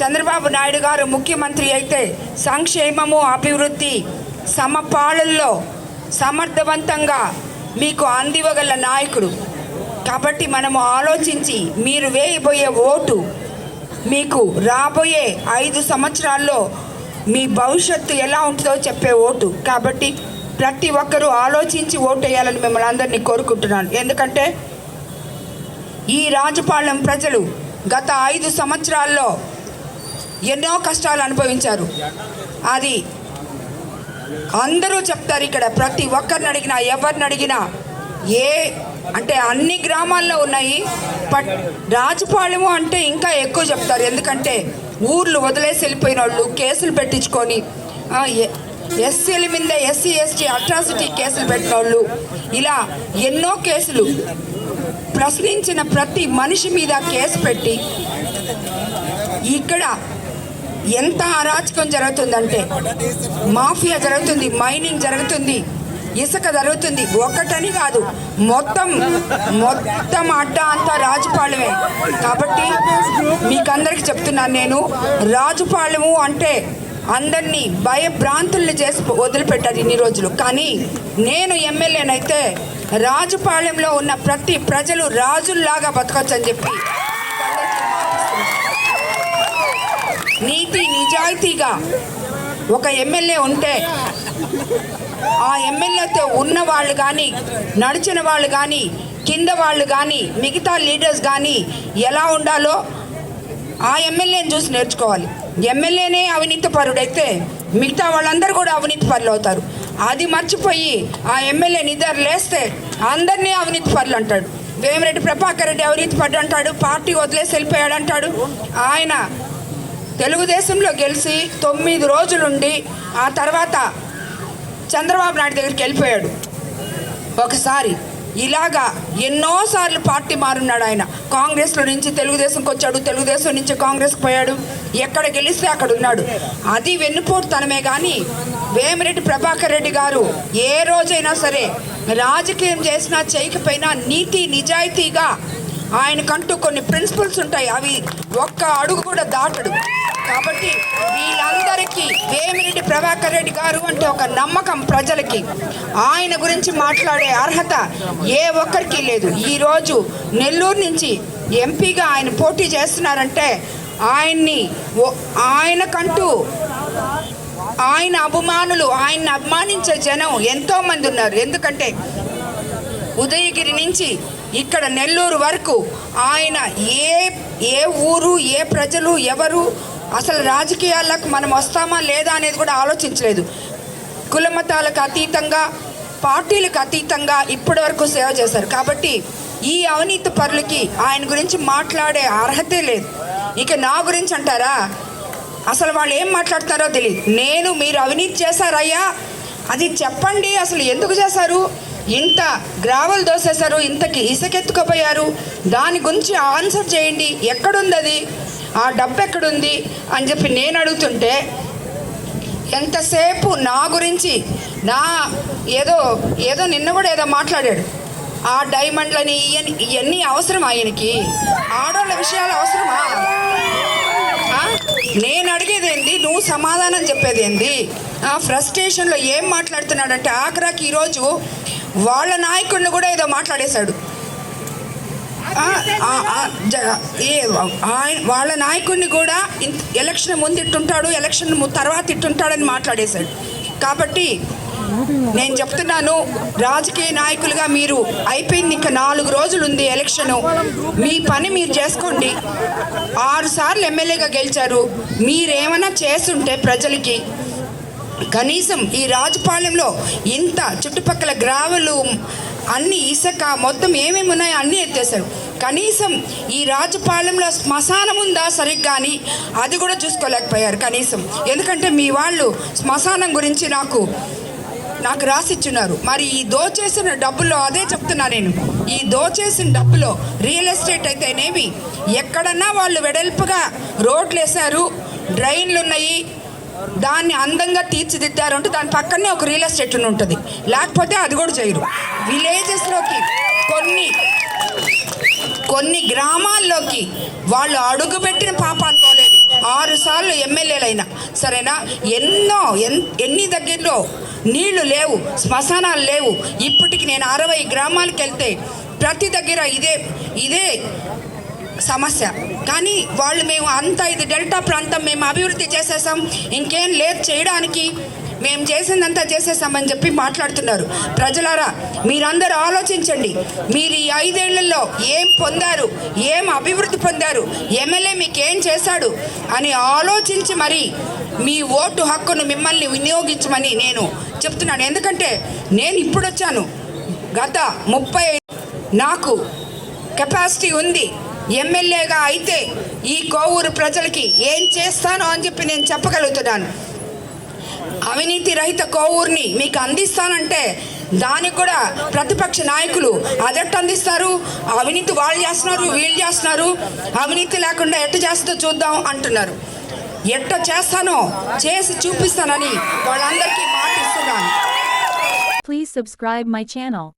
చంద్రబాబు నాయుడు గారు ముఖ్యమంత్రి అయితే సంక్షేమము అభివృద్ధి సమపాళల్లో సమర్థవంతంగా మీకు అందివగల నాయకుడు. కాబట్టి మనము ఆలోచించి మీరు వేయబోయే ఓటు మీకు రాబోయే ఐదు సంవత్సరాల్లో మీ భవిష్యత్తు ఎలా ఉంటుందో చెప్పే ఓటు. కాబట్టి ప్రతి ఒక్కరూ ఆలోచించి ఓటు వేయాలని మిమ్మల్ని అందరినీ కోరుకుంటున్నాను. ఎందుకంటే ఈ రాజపాలెం ప్రజలు గత ఐదు సంవత్సరాల్లో ఎన్నో కష్టాలు అనుభవించారు. అది అందరూ చెప్తారు ఇక్కడ ప్రతి ఒక్కరిని అడిగినా ఎవరిని అడిగినా ఏ అంటే అన్ని గ్రామాల్లో ఉన్నాయి బట్ రాజపాళెము అంటే ఇంకా ఎక్కువ చెప్తారు. ఎందుకంటే ఊర్లు వదిలేసి వెళ్ళిపోయిన వాళ్ళు కేసులు పెట్టించుకొని ఎ- ఎస్సీల మీద ఎస్సీ ఎస్టీ అట్రాసిటీ కేసులు పెట్టిన వాళ్ళు ఇలా ఎన్నో కేసులు ప్రశ్నించిన ప్రతి మనిషి మీద కేసు పెట్టి ఇక్కడ ఎంత అరాచకం జరుగుతుందంటే మాఫియా జరుగుతుంది మైనింగ్ జరుగుతుంది ఇసుక జరుగుతుంది. ఒకటని కాదు మొత్తం మొత్తం అడ్డ అంతా రాజుపాలెమే. కాబట్టి మీకందరికి చెప్తున్నాను నేను రాజుపాలెము అంటే అందరినీ భయభ్రాంతుల్ని చేసి వదిలిపెట్టారు ఇన్ని రోజులు. కానీ నేను ఎమ్మెల్యేనైతే రాజుపాలెంలో ఉన్న ప్రతి ప్రజలు రాజుల్లాగా బతకొచ్చని చెప్పి నీతి నిజాయితీగా ఒక ఎమ్మెల్యే ఉంటే ఆ ఎమ్మెల్యేతో ఉన్న వాళ్ళు కానీ నడిచిన వాళ్ళు కానీ కింద వాళ్ళు కానీ మిగతా లీడర్స్ కానీ ఎలా ఉండాలో ఆ ఎమ్మెల్యేని చూసి నేర్చుకోవాలి. ఎమ్మెల్యేనే అవినీతి పరుడైతే మిగతా వాళ్ళందరూ కూడా అవినీతి పరులు అవుతారు. అది మర్చిపోయి ఆ ఎమ్మెల్యే నిద్ర లేస్తే అందరినీ అవినీతి పరులు అంటాడు. వేమిరెడ్డి ప్రభాకర్ రెడ్డి అవినీతి పడ్డు అంటాడు పార్టీ వదిలేసి వెళ్ళిపోయాడు అంటాడు ఆయన తెలుగుదేశంలో గెలిచి తొమ్మిది రోజులుండి ఆ తర్వాత చంద్రబాబు నాయుడు దగ్గరికి వెళ్ళిపోయాడు. ఒకసారి ఇలాగా ఎన్నోసార్లు పార్టీ మారున్నాడు ఆయన. కాంగ్రెస్లో నుంచి తెలుగుదేశంకి వచ్చాడు తెలుగుదేశం నుంచి కాంగ్రెస్కి పోయాడు ఎక్కడ గెలిస్తే అక్కడ ఉన్నాడు. అది వెన్నుపోటుతనమే కానీ వేమిరెడ్డి ప్రభాకర్ రెడ్డి గారు ఏ రోజైనా సరే రాజకీయం చేసినా చేయకపోయినా నీతి నిజాయితీగా ఆయనకంటూ కొన్ని ప్రిన్సిపల్స్ ఉంటాయి. అవి ఒక్క అడుగు కూడా దాటడు. కాబట్టి వీళ్ళందరికీ వేమిరెడ్డి ప్రభాకర్ రెడ్డి గారు అంటే ఒక నమ్మకం ప్రజలకి. ఆయన గురించి మాట్లాడే అర్హత ఏ ఒక్కరికి లేదు. ఈరోజు నెల్లూరు నుంచి ఎంపీగా ఆయన పోటీ చేస్తున్నారంటే ఆయన్ని ఆయనకంటూ ఆయన అభిమానులు ఆయన్ని అభిమానించే జనం ఎంతోమంది ఉన్నారు. ఎందుకంటే ఉదయగిరి నుంచి ఇక్కడ నెల్లూరు వరకు ఆయన ఏ ఏ ఊరు ఏ ప్రజలు ఎవరు అసలు రాజకీయాలకు మనం వస్తామా లేదా అనేది కూడా ఆలోచించలేదు. కులమతాలకు అతీతంగా పార్టీలకు అతీతంగా ఇప్పటి వరకు సేవ చేశారు. కాబట్టి ఈ అవినీతి పరులకి ఆయన గురించి మాట్లాడే అర్హతే లేదు. ఇక నా గురించి అంటారా? అసలు వాళ్ళు ఏం మాట్లాడతారో తెలియదు నేను మీరు అవినీతి చేశారయ్యా. అది చెప్పండి అసలు ఎందుకు చేశారు? ఇంత గ్రావెల్ దోసేశారు ఇంతకి ఇసుకెత్తుకుపోయారు. దాని గురించి ఆన్సర్ చేయండి. ఎక్కడుంది అది? ఆ డబ్బు ఎక్కడుంది అని చెప్పి నేను అడుగుతుంటే ఎంతసేపు నా గురించి నా ఏదో ఏదో నిన్న కూడా ఏదో మాట్లాడాడు. ఆ డైమండ్లని ఇవన్నీ ఇవన్నీ అవసరం ఆయనకి ఆడవాళ్ళ విషయాలు అవసరమా? నేను అడిగేది ఏంది? నువ్వు సమాధానం చెప్పేది ఏంది? ఆ ఫ్రస్ట్రేషన్లో ఏం మాట్లాడుతున్నాడంటే ఆఖరాకి ఈరోజు వాళ్ళ నాయకుడిని కూడా ఏదో మాట్లాడేశాడు. వాళ్ళ నాయకుడిని కూడా ఎలక్షన్ ముందు ఇట్టుంటాడు ఎలక్షన్ తర్వాత ఇట్టుంటాడని మాట్లాడేశాడు. కాబట్టి నేను చెప్తున్నాను రాజకీయ నాయకులుగా మీరు అయిపోయింది ఇంకా నాలుగు రోజులు ఉంది ఎలక్షన్. మీ పని మీరు చేసుకోండి. ఆరు సార్లు ఎమ్మెల్యేగా గెలిచారు. మీరేమైనా చేస్తుంటే ప్రజలకి కనీసం ఈ రాజపాలెంలో ఇంత చుట్టుపక్కల గ్రావెలు అన్ని ఇసుక మొత్తం ఏమేమి ఉన్నాయో అన్నీ ఎత్తేసారు కనీసం ఈ రాజపాలెంలో శ్మశానం ఉందా సరిగ్గా అని అది కూడా చూసుకోలేకపోయారు కనీసం. ఎందుకంటే మీ వాళ్ళు శ్మశానం గురించి నాకు నాకు రాసిచ్చున్నారు. మరి ఈ దోచేసిన డబ్బులో అదే చెప్తున్నా నేను. ఈ దోచేసిన డబ్బులో రియల్ ఎస్టేట్ అయితేనేమి ఎక్కడన్నా వాళ్ళు వెడల్పుగా రోడ్లు వేశారు డ్రైన్లు ఉన్నాయి దాన్ని అందంగా తీర్చిదిద్దారు అంటే దాని పక్కనే ఒక రియల్ ఎస్టేట్ అని ఉంటుంది. లేకపోతే అది కూడా చేయరు. విలేజెస్లోకి కొన్ని కొన్ని గ్రామాల్లోకి వాళ్ళు అడుగుపెట్టిన పాప అనుకోలేదు ఆరు సార్లు ఎమ్మెల్యేలైనా. సరేనా? ఎన్నో ఎన్ ఎన్ని దగ్గరలో నీళ్ళు లేవు శ్మశానాలు లేవు. ఇప్పటికి నేను అరవై గ్రామాలకు వెళ్తే ప్రతి దగ్గర ఇదే ఇదే సమస్య. కానీ వాళ్ళు మేము అంత ఇది డెల్టా ప్రాంతం మేము అభివృద్ధి చేసేసాం. ఇంకేం లేదు చేయడానికి. మేము చేసిందంతా చేసేసామని చెప్పి మాట్లాడుతున్నారు. ప్రజలారా మీరందరూ ఆలోచించండి. మీరు ఈ ఐదేళ్ళలో ఏం పొందారు? ఏం అభివృద్ధి పొందారు? ఎమ్మెల్యే మీకు ఏం చేశాడు? అని ఆలోచించి మరి మీ ఓటు హక్కును మిమ్మల్ని వినియోగించమని నేను చెప్తున్నాను. ఎందుకంటే నేను ఇప్పుడు వచ్చాను గత ముప్పై నాకు కెపాసిటీ ఉంది. ఎమ్మెల్యేగా అయితే ఈ కోవూరు ప్రజలకి ఏం చేస్తానో అని చెప్పి నేను చెప్పగలుగుతున్నాను. అవినీతి రహిత కోవూరుని మీకు అందిస్తానంటే దానికి కూడా ప్రతిపక్ష నాయకులు అదట్టు అందిస్తారు. అవినీతి వాళ్ళు చేస్తున్నారు వీళ్ళు చేస్తున్నారు. అవినీతి లేకుండా ఎట్ట చేస్తుందో చూద్దాం అంటున్నారు. ఎట్ట చేస్తానో చేసి చూపిస్తానని వాళ్ళందరికీ మాట ఇస్తున్నాను ప్లీజ్ సబ్స్క్రైబ్ మై ఛానల్